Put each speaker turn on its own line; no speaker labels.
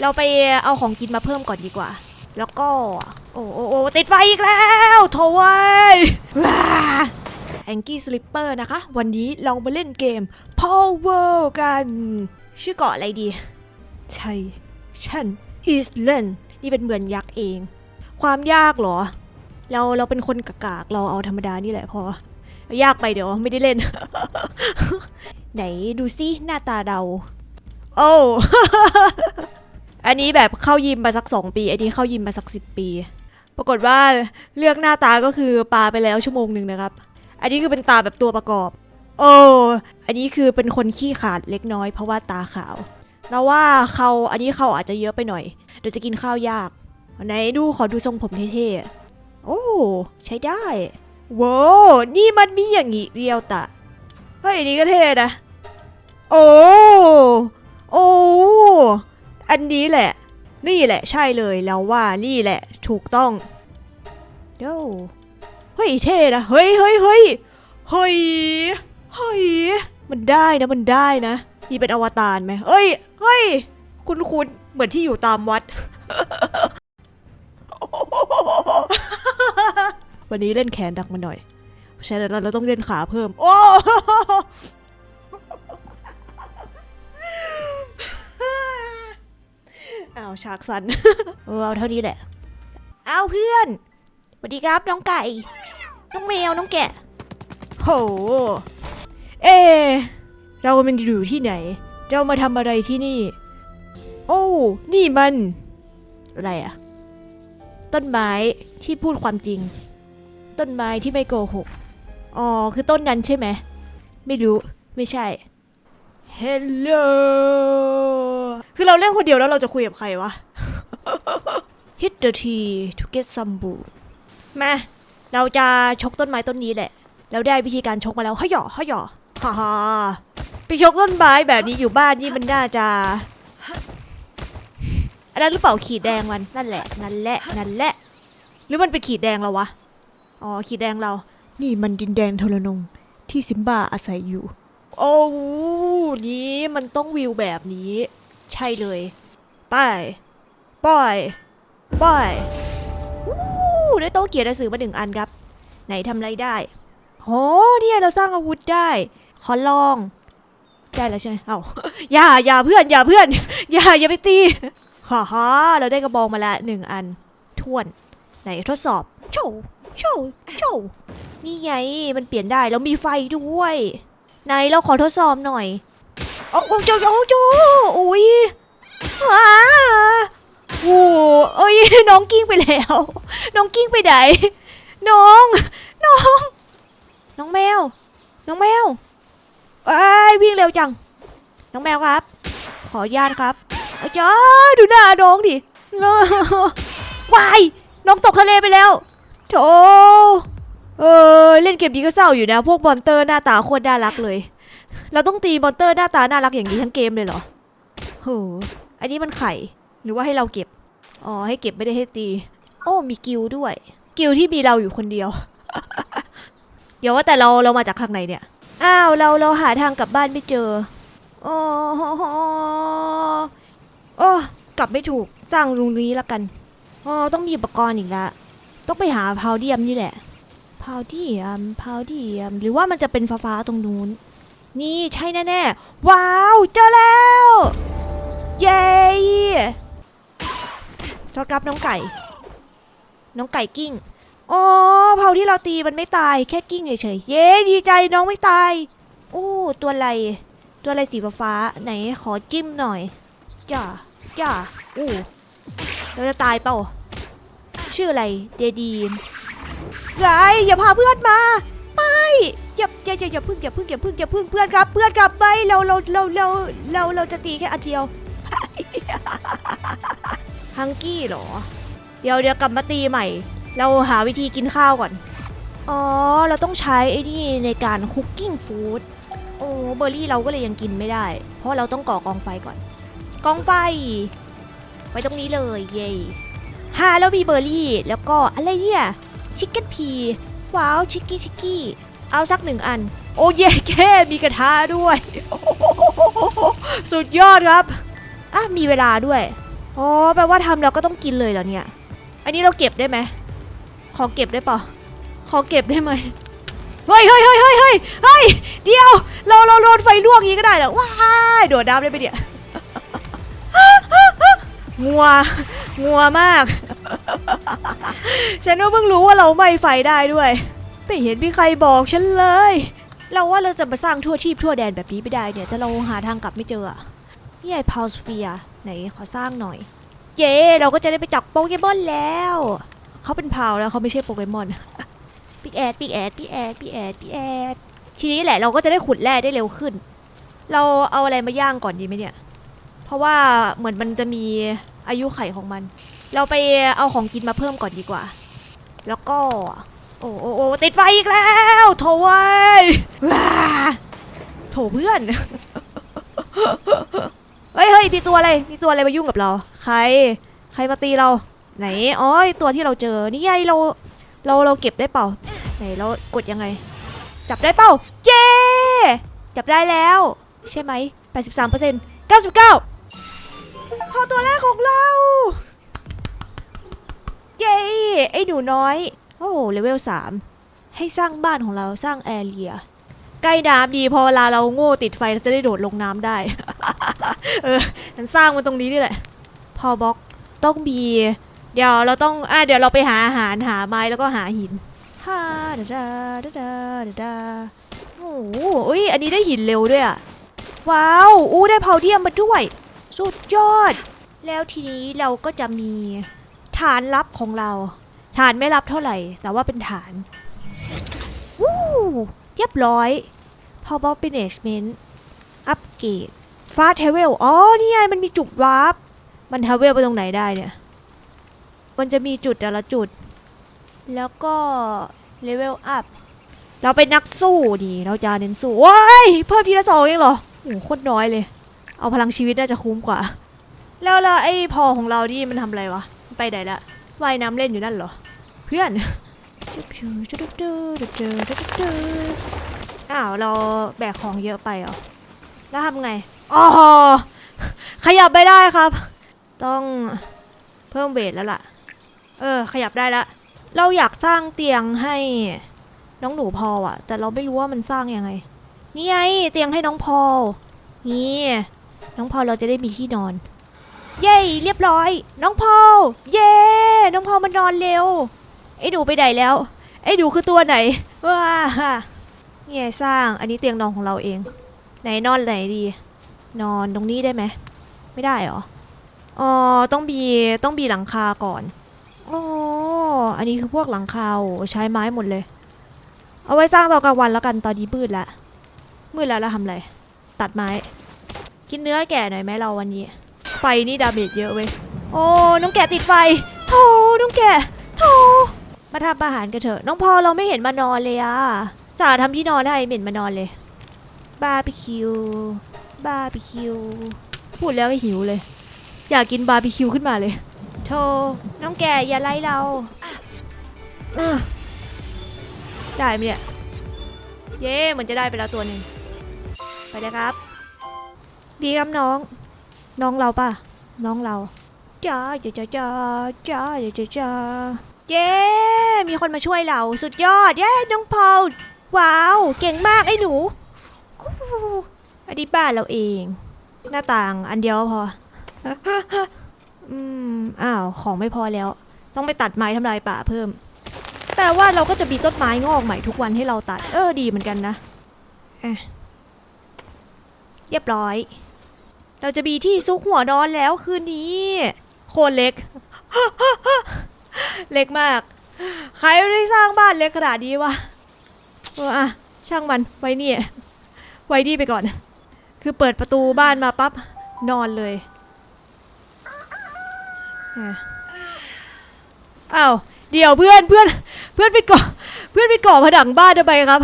เราไปเอาของกินมาเพิ่มก่อนดีกว่า แล้วก็ โอ้โอ้โอติดไฟอีกแล้วโถเว้ยแองกี้สลิปเปอร์นะคะ วันนี้เรามาเล่นเกม Power กัน ชื่อเกาะอะไรดี ใช่ฉันอีสเลนนี่เป็นเหมืองยักษ์เอง ความยากเหรอ เราเราเป็นคนกากๆเราเอาธรรมดานี่แหละพอ ยากไปเดี๋ยวไม่ได้เล่น ไหนดูซิหน้าตาเรา โอ้ อันนี้แบบเข้ายิมมาสักสองปี อันนี้เข้ายิมมาสักสิบปี ปรากฏว่าเลือกหน้าตาก็คือปลาไปแล้วชั่วโมงหนึ่งนะครับ อันนี้คือเป็นตาแบบตัวประกอบ โอ้อันนี้คือเป็นคนขี้ขาดเล็กน้อยเพราะว่าตาขาว เราว่าเขาอันนี้เขาอาจจะเยอะไปหน่อย เดี๋ยวจะกินข้าวยากไหนดูขอดูทรงผมเท่ๆ โอ้ใช้ได้ว้าวนี่มันมีอย่างงี้เดียวตะเฮ้ยอันนี้ก็เท่นะ โอ้ โอ้ อันนี้แหละ นี่แหละใช่เลยแล้วว่านี่แหละ ถูกต้องเดี๋ยวเฮ้ยเท่นะเฮ้ยเฮ้ยเฮ้ยเฮ้ยเฮ้ยมันได้นะมันได้นะมีเป็นอวตารไหมเอ้ยเฮ้ยคุณคุณเหมือนที่อยู่ตามวัด วันนี้เล่นแขนดักมาหน่อยเพราะฉะนั้นเราต้องเล่นขาเพิ่ม โอ้ ฉากสันเออเอาเท่านี้แหละ เอาเพื่อนสวัสดีครับน้องไก่ น้องแมวน้องแกะ โห เอะเรามันอยู่ที่ไหน เรามาทำอะไรที่นี่ โอ้ นี่มัน อะไรอะต้นไม้ที่พูดความจริง ต้นไม้ที่ไม่โกหก อ๋อ คือต้นนั้นใช่ไหม ไม่รู้ ไม่ใช่ Hello คือเราเล่นคนเดียวแล้วเราจะคุยกับใครวะ Hit the tree to get some boo มา เราจะชกต้นไม้ต้นนี้แหละแล้วได้วิธีการชกมาแล้วฮ่ยหยอฮ่ยหยอฮ่าฮ่าไปชกต้นไม้แบบนี้อยู่บ้านนี่มันน่าจะอันนั้นหรือเปล่าขีดแดงมันนั่นแหละ นั่นแหละนั่นแหละ หรือมันเป็นขีดแดงเราวะ อ๋อขีดแดงเรา นี่มันดินแดนทรนงที่ซิมบ้าอาศัยอยู่ โอ้โหนี้มันต้องวิวแบบนี้ ใช่เลยไปไปไปวู้ได้โต๊ะเกียรติหนังสือมาหนึ่งอันครับ ไหนทำอะไรได้โอ้เนี่ยเราสร้างอาวุธได้ ขอลองได้แล้วใช่ไหมเอ้าอย่าอย่าเพื่อนอย่าเพื่อน อย่าอย่าไปตีฮ่าฮ่าเราได้กระบองมาละหนึ่งอันท่วน ไหนทดสอบโชว์โชว์โชว์นี่ไงมันเปลี่ยนได้แล้วมีไฟด้วย ไหนเราขอทดสอบหน่อย โอ้โหโจโจโจอุ้ยว้าโอ้เอ้ยน้องกิ้งไปแล้ว น้องกิ้งไปไหน น้อง น้อง น้องแมว น้องแมวไอ้วิ่งเร็วจัง น้องแมวครับ ขออนุญาตครับอาจารดูหน้าน้องดิวาย น้องตกทะเลไปแล้วโถเออเล่นเกมนี้ก็เศร้าอยู่นะ พวกมอนเตอร์หน้าตาโคตรน่ารักเลย เราต้องตีมอนเตอร์หน้าตาน่ารักอย่างนี้ทั้งเกมเลยเหรอโหอันนี้มันไข่ หรือว่าให้เราเก็บ อ๋อ ให้เก็บไม่ได้ให้ตี โอ้ มีกิลด้วย กิลที่มีเราอยู่คนเดียว เดี๋ยวว่าแต่เราเรามาจากทางไหนเนี่ย อ้าว เราเราหาทางกลับบ้านไม่เจอ โอ้โหโอ้กลับไม่ถูก สร้างตรงนี้ละกัน อ๋อ ต้องมีอุปกรณ์อีกละ ต้องไปหาพาวเดียมนี่แหละ พาวเดียม พาวเดียม หรือว่ามันจะเป็นฟ้าๆตรงนู้น นี่ใช่แน่ๆ ว้าว เจอแล้ว เย้ทดรับน้องไก่ น้องไก่กิ้ง อ๋อ เผาที่เราตีมันไม่ตาย แค่กิ้งเฉยๆ เย้ดีใจน้องไม่ตาย โอ้ ตัวอะไร ตัวอะไรสีฟ้าไหนขอจิ้มหน่อยจ้าจ้าอู้เราจะตายเปล่า ชื่ออะไร เดดีมไงอย่าพาเพื่อนมา อย่าอย่าอย่าอย่าพึ่งอย่าพึ่งอย่าพึ่งอย่าพึ่งเพื่อนครับเพื่อนครับไม่เราเราเราเราเราเราจะตีแค่อันเดียวฮังกี้เหรอ เดี๋ยวเดี๋ยวกลับมาตีใหม่ เราหาวิธีกินข้าวก่อน อ๋อ เราต้องใช้ไอ้นี่ในการคุกกิ้งฟู้ดโอ้เบอร์รี่เราก็เลยยังกินไม่ได้ เพราะเราต้องก่อกองไฟก่อน กองไฟ ไว้ตรงนี้เลยเย่ฮาแล้วมีเบอร์รี่ แล้วก็อะไรเนี่ยชิคเก้นพีว้าวชิคกี้ชิคกี้ เอาสักหนึ่งอัน โอ้เย่แค่มีกระทะด้วย สุดยอดครับ อะ มีเวลาด้วย อ๋อ แปลว่าทำแล้วก็ต้องกินเลยเหรอเนี่ย อันนี้เราเก็บได้ไหม ขอเก็บได้ปะขอเก็บได้ไหมเฮ้ยเฮ้ยเฮ้ยเฮ้ยเฮ้ยเฮ้ย เดียว เราเราโดนไฟลวกอย่างนี้ก็ได้เหรอ ว้ายโดดน้ำได้ไปเนี่ยวงัว งัวมาก ฉันก็เพิ่งรู้ว่าเราไม่ไฟได้ด้วย ไม่เห็นมีใครบอกฉันเลย เราว่าเราจะมาสร้างทั่วชีพทั่วแดนแบบนี้ไม่ได้เนี่ยแต่เราหาทางกลับไม่เจออะนี่ไอ้พาวสเฟียไหนขอสร้างหน่อย เย้เราก็จะได้ไปจับโปเกมอนแล้ว เขาเป็นพาวแล้วเขาไม่ใช่โปเกมอนปิแอดปิแอดปิแอดปิแอดปิแอดทีนี้แหละเราก็จะได้ขุดแร่ได้เร็วขึ้น เราเอาอะไรมาย่างก่อนดีไหมเนี่ย เพราะว่าเหมือนมันจะมีอายุไขของมัน เราไปเอาของกินมาเพิ่มก่อนดีกว่า แล้วก็ โอ้โอโอติดไฟอีกแล้วโถเว้ยว้าโถเพื่อน เฮ้ยเฮ้ยมีตัวอะไร มีตัวอะไรมายุ่งกับเรา ใคร ใครมาตีเรา ไหน อ๋อ ตัวที่เราเจอ นี่ไงเรา เรา เราเก็บได้เปล่า ไหนเรากดยังไง จับได้เปล่า เย้ จับได้แล้ว ใช่ไหม83เปอร์เซ็นต์99พอตัวแรกของเรา เย้ ไอ้หนูน้อย โอ้เลเวล3ให้สร้างบ้านของเราสร้างแอเรียใกล้น้ำดีพอเวลาเราโง่ติดไฟเราจะได้โดดลงน้ำได้ เออฉันสร้างมันตรงนี้นี่แหละ พอบล็อกต้องมีเดี๋ยวเราต้องอะเดี๋ยวเราไปหาอาหารหาไม้แล้วก็หาหินฮ่าดาดาดาดาดาดาโอ้โหอุ้ยอันนี้ได้หินเร็วด้วยอะว้าวอู้ได้เพาเดียมมาด้วย สุดยอด แล้วทีนี้เราก็จะมีฐานลับของเรา ฐานไม่ลับเท่าไหร่ แต่ว่าเป็นฐานวู้เรียบร้อย พอบอกเป็นเอชเมนต์อัปเกรดฟาเทเวล อ๋อ นี่ไงมันมีจุดวาร์ป มันเทเวลไปตรงไหนได้เนี่ย มันจะมีจุดแต่ละจุด แล้วก็เลเวลอัพ เราเป็นนักสู้ดี เราจะเน้นสู้ ว้ายเพิ่มทีละสองเองเหรอโอ้โหโคตรน้อยเลย เอาพลังชีวิตน่าจะคุ้มกว่า แล้วละไอ้พอของเรานี่มันทำอะไรวะ ไปไหนละ ว่ายน้ำเล่นอยู่นั่นเหรอ เพื่อนอ้าวเราแบกของเยอะไปเหรอ แล้วทำไงอ๋อขยับไม่ได้ครับ ต้องเพิ่มเวทแล้วล่ะ เออ ขยับได้ละ เราอยากสร้างเตียงให้น้องหนูพอลอะแต่เราไม่รู้ว่ามันสร้างยังไง นี่ไงเตียงให้น้องพอลนี่น้องพอลเราจะได้มีที่นอน เย้เรียบร้อย น้องพอลเย้น้องพอลมันนอนเร็ว ไอ้หนูไปไหนแล้ว ไอ้หนูคือตัวไหนว้านี่ไงสร้างอันนี้เตียงนอนของเราเอง ไหนนอนไหนดี นอนตรงนี้ได้ไหมไม่ได้เหรออ๋อต้องบีต้องบีหลังคาก่อนอ๋ออันนี้คือพวกหลังคาใช้ไม้หมดเลย เอาไว้สร้างตอนกลางวันแล้วกันตอนนี้มืดละมืดแล้วเราทำอะไรตัดไม้ กินเนื้อแก่หน่อยไหมเราวันนี้ ไฟนี่ดาเมจเยอะเว้ยโอ้น้องแกะติดไฟโธ่น้องแกะโธ่ มาทำอาหารกันเถอะ น้องพอเราไม่เห็นมานอนเลยอะจ่าทำที่นอนให้เหม็นมานอนเลย บาร์บีคิว บาร์บีคิว พูดแล้วก็หิวเลย อยากกินบาร์บีคิวขึ้นมาเลย โธ่น้องแกอย่าไล่เรา ได้ไหมเนี่ย เย่เหมือนจะได้ไปแล้วตัวหนึ่งไปนะครับ ดีครับน้อง น้องเราป่ะ น้องเราจ้าจ้าจ้าจ้าจ้าจ้า เย้ มีคนมาช่วยเราสุดยอด เย้ น้องพอลว้าว เก่งมากไอ้หนูอันนี้บ้านเราเอง หน้าต่างอันเดียวพอ อืม อ้าว ของไม่พอแล้ว ต้องไปตัดไม้ทำลายป่าเพิ่มแต่ว่าเราก็จะมีต้นไม้งอกใหม่ทุกวันให้เราตัด เออ ดีเหมือนกันนะอะเรียบร้อย เราจะมีที่ซุกหัวนอนแล้วคืนนี้ โคนเล็ก เล็กมาก ใครได้สร้างบ้านเล็กขนาดนี้วะเอออะช่างมันไว้นี่ไว้นี่ไปก่อน คือเปิดประตูบ้านมาปั๊บนอนเลยอ้าวเดี๋ยวเพื่อนเพื่อนเพื่อนไปก่อเพื่อนไปก่อผนังบ้านทำไมครับ